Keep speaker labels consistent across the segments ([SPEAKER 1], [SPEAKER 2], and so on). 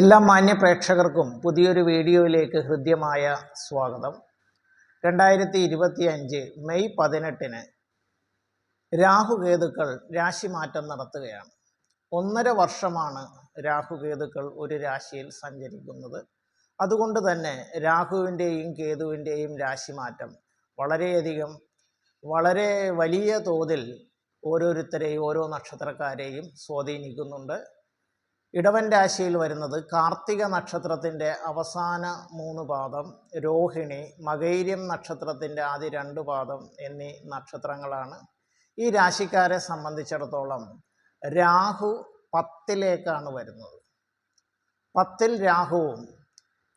[SPEAKER 1] എല്ലാ മാന്യ പ്രേക്ഷകർക്കും പുതിയൊരു വീഡിയോയിലേക്ക് ഹൃദ്യമായ സ്വാഗതം. രണ്ടായിരത്തി ഇരുപത്തി അഞ്ച് മെയ് പതിനെട്ടിന് രാഹുകേതുക്കൾ രാശിമാറ്റം നടത്തുകയാണ്. ഒന്നര വർഷമാണ് രാഹുകേതുക്കൾ ഒരു രാശിയിൽ സഞ്ചരിക്കുന്നത്. അതുകൊണ്ട് തന്നെ രാഹുവിന്റെയും കേതുവിന്റെയും രാശിമാറ്റം വളരെയധികം വളരെ വലിയ തോതിൽ ഓരോരുത്തരെയും ഓരോ നക്ഷത്രക്കാരെയും സ്വാധീനിക്കുന്നുണ്ട്. ഇടവൻ രാശിയിൽ വരുന്നത് കാർത്തിക നക്ഷത്രത്തിന്റെ അവസാന മൂന്ന് പാദം രോഹിണി മകൈര്യം നക്ഷത്രത്തിന്റെ ആദ്യ രണ്ട് പാദം എന്നീ നക്ഷത്രങ്ങളാണ് ഈ രാശിക്കാരെ സംബന്ധിച്ചിടത്തോളം രാഹു പത്തിലേക്കാണ് വരുന്നത്. പത്തിൽ രാഹുവും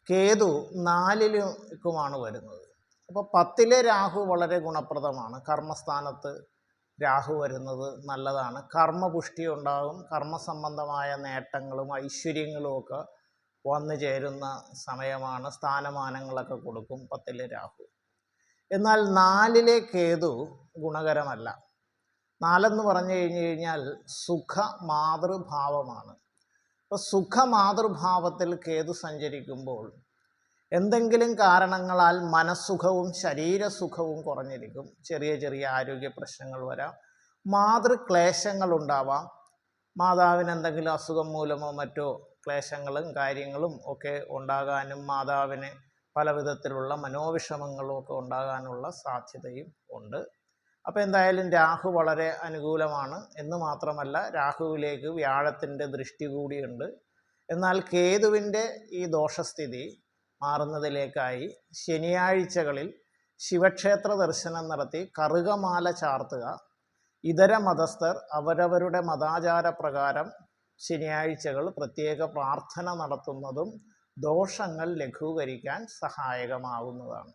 [SPEAKER 1] കേതു നാലിലേക്കുമാണ് വരുന്നത്. അപ്പോൾ പത്തിലെ രാഹു വളരെ ഗുണപ്രദമാണ്. കർമ്മസ്ഥാനത്ത് രാഹു വരുന്നത് നല്ലതാണ്. കർമ്മപുഷ്ടി ഉണ്ടാകും. കർമ്മസംബന്ധമായ നേട്ടങ്ങളും ഐശ്വര്യങ്ങളും ഒക്കെ വന്നു ചേരുന്ന സമയമാണ് സ്ഥാനമാനങ്ങളൊക്കെ കൊടുക്കും പത്തിലെ രാഹു. എന്നാൽ നാലിലെ കേതു ഗുണകരമല്ല. നാലെന്ന് പറഞ്ഞു കഴിഞ്ഞു കഴിഞ്ഞാൽ സുഖ മാതൃഭാവമാണ്. അപ്പോൾ സുഖ മാതൃഭാവത്തിൽ കേതു സഞ്ചരിക്കുമ്പോൾ എന്തെങ്കിലും കാരണങ്ങളാൽ മനസ്സുഖവും ശരീരസുഖവും കുറഞ്ഞിരിക്കും. ചെറിയ ചെറിയ ആരോഗ്യ പ്രശ്നങ്ങൾ വരാം. മാതൃക്ലേശങ്ങൾ ഉണ്ടാവാം. മാതാവിന് എന്തെങ്കിലും അസുഖം മൂലമോ മറ്റോ ക്ലേശങ്ങളും കാര്യങ്ങളും ഒക്കെ ഉണ്ടാകാനും മാതാവിന് പല വിധത്തിലുള്ള മനോവിഷമങ്ങളും ഒക്കെ ഉണ്ടാകാനുള്ള സാധ്യതയും ഉണ്ട്. അപ്പോൾ എന്തായാലും രാഹു വളരെ അനുകൂലമാണ്. എന്ന് മാത്രമല്ല രാഹുവിലേക്ക് വ്യാഴത്തിന്റെ ദൃഷ്ടി കൂടിയുണ്ട്. എന്നാൽ കേതുവിന്റെ ഈ ദോഷസ്ഥിതി മാറുന്നതിലേക്കായി ശനിയാഴ്ചകളിൽ ശിവക്ഷേത്ര ദർശനം നടത്തി കറുകമാല ചാർത്തുക. ഇതര മതസ്ഥർ അവരവരുടെ മതാചാര പ്രകാരം ശനിയാഴ്ചകൾ പ്രത്യേക പ്രാർത്ഥന നടത്തുന്നതും ദോഷങ്ങൾ ലഘൂകരിക്കാൻ സഹായകമാവുന്നതാണ്.